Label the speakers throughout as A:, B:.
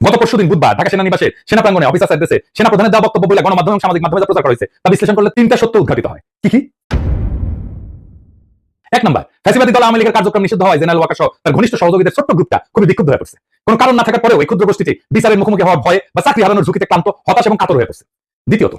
A: গত পরশুদিন বুধবার ঢাকা সেনানিবাসে সেনা প্রাঙ্গনে অফিসার অ্যাড্রেসে সেনা প্রধানের দেওয়া বক্তব্য বলে গণমাধ্যম সামাজিক মাধ্যমে প্রচার করা হয়েছে। তা বিশ্লেষণ করলে তিনটা সত্য উদ্ঘাটিত হয়। কি কি? এক নম্বর, ফ্যাসিবাদী দল আওয়ামী লীগের কার্যক্রম নিষিদ্ধ হয় জেনারেল ওয়াকার সহ তার ঘনিষ্ঠ সহযোগীদের ছোট্ট গ্রুপটা খুবই বিক্ষুব্ধ হয়ে পড়ছে। কোন কারণ না থাকার পরেও এই ক্ষুদ্র গোষ্ঠীটি বিচারের মুখোমুখি হওয়ার ভয়ে বা চাকরি হারানোর ঝুঁকিতে ক্লান্ত, হতাশ এবং কাতর হয়ে পড়ছে। দ্বিতীয়ত,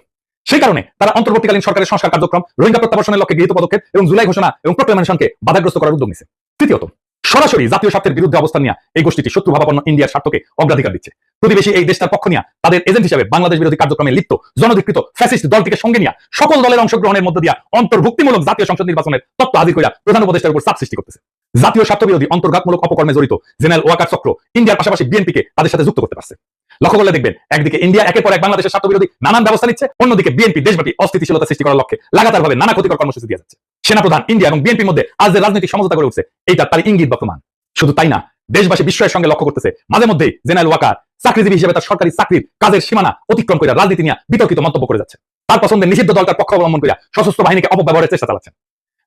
A: সেই কারণে তারা অন্তর্বর্তীকালীন সরকারের সংস্কার কার্যক্রম, রোহিঙ্গা প্রত্যাবর্ষণের লক্ষ্যে গৃহীত পদক্ষেপ এবং জুলাই ঘোষণা এবং প্রক্লেমেশনকে বাধাগ্রস্ত করার উদ্যোগ নিছে। তৃতীয়ত সরাসরি জাতীয় স্বার্থের বিরুদ্ধে অবস্থান নিয়ে এই গোষ্ঠীটি শত্রু ভাবাপন্ন ইন্ডিয়ার স্বার্থকে অগ্রাধিকার দিচ্ছে। প্রতিবেশী এই দেশটার পক্ষ নিয়ে তাদের এজেন্ট হিসেবে বাংলাদেশ বিরোধী কার্যক্রমে লিপ্ত জনধিকৃত ফ্যাসিস্ট দলটিকে সঙ্গে নিয়ে, সকল দলের অংশগ্রহণের মধ্য দিয়ে অন্তর্ভুক্তিমূলক জাতীয় সংসদ নির্বাচনের তত্ত্ব হাজির করিয়া প্রধান উপদেষ্টার উপর চাপ সৃষ্টি করতেছে। জাতীয় স্বার্থ বিরোধী অন্তর্ঘাতমূলক অপকর্মে জড়িত জেনারেল ওয়াকার চক্র ইন্ডিয়ার পাশাপাশি বিএনপিকে তাদের সাথে যুক্ত করতে পারছে। লক্ষ্য করলে দেখবেন, একদিকে ইন্ডিয়া একের পর এক বাংলাদেশের স্বার্থ বিরোধী নানান ব্যবস্থা নিচ্ছে, অন্যদিকে বিএনপি দেশব্যাপী অস্থিতিশীলতা সৃষ্টি করার লক্ষ্যে লাগাতারভাবে নানা ক্ষতিকর কর্মসূচি দিয়ে যাচ্ছে। সেনাপ্রধান ইন্ডিয়া এবং বিএনপির মধ্যে আজ যে রাজনৈতিক সমঝোতা করে উঠছে, এইটা তার ইঙ্গিত বর্তমান। শুধু তাই না, দেশবাসী বিস্ময়ের সঙ্গে লক্ষ্য করতেছে, মাঝে মধ্যে জেনারেল ওয়াকার, চাকরিজীবী হিসেবে তার সরকারি চাকরির কাজের সীমানা অতিক্রম করে রাজনীতি নিয়ে বিতর্কিত মন্তব্য করে যাচ্ছে। তার পছন্দের নিষিদ্ধ দলটার পক্ষ অবলম্বন করে সশস্ত্র বাহিনীকে অপব্যবহারের চেষ্টা চালাচ্ছেন,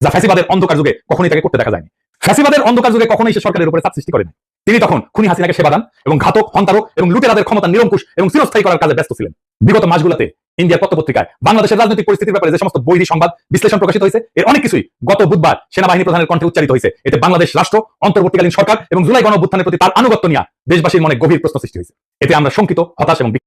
A: যা ফ্যাসিবাদের অন্ধকার যুগে কখনোই তাকে করতে দেখা যায়নি। ফ্যাসিবাদের অন্ধকার যুগে কখনোই সে সরকারের উপরে চাপ সৃষ্টি করেনি। তিনি তখন খুনি হাসিনাকে সেবা দান এবং ঘাতক, হন্তারক এবং লুটেরাদের ক্ষমতা নিরঙ্কুশ এবং চিরস্থায়ী করার কাজে ব্যস্ত ছিলেন। বিগত মাসগুলোতে ইন্ডিয়ার পত্রপত্রিকায়। বাংলাদেশের রাজনৈতিক পরিস্থিতির ব্যাপারে যে সমস্ত বৈরী সংবাদ বিশ্লেষণ প্রকাশিত হয়েছে, এর অনেক কিছুই গত বুধবার সেনাবাহিনী প্রধানের কণ্ঠে উচ্চারিত হয়েছে। এতে বাংলাদেশ রাষ্ট্র, অন্তর্বর্তীকালীন সরকার এবং জুলাই গণ অভ্যুত্থানের প্রতি তার আনুগত্য নিয়ে দেশবাসীর মনে গভীর প্রশ্ন সৃষ্টি হয়েছে। এতে আমরা শঙ্কিত, হতাশ এবং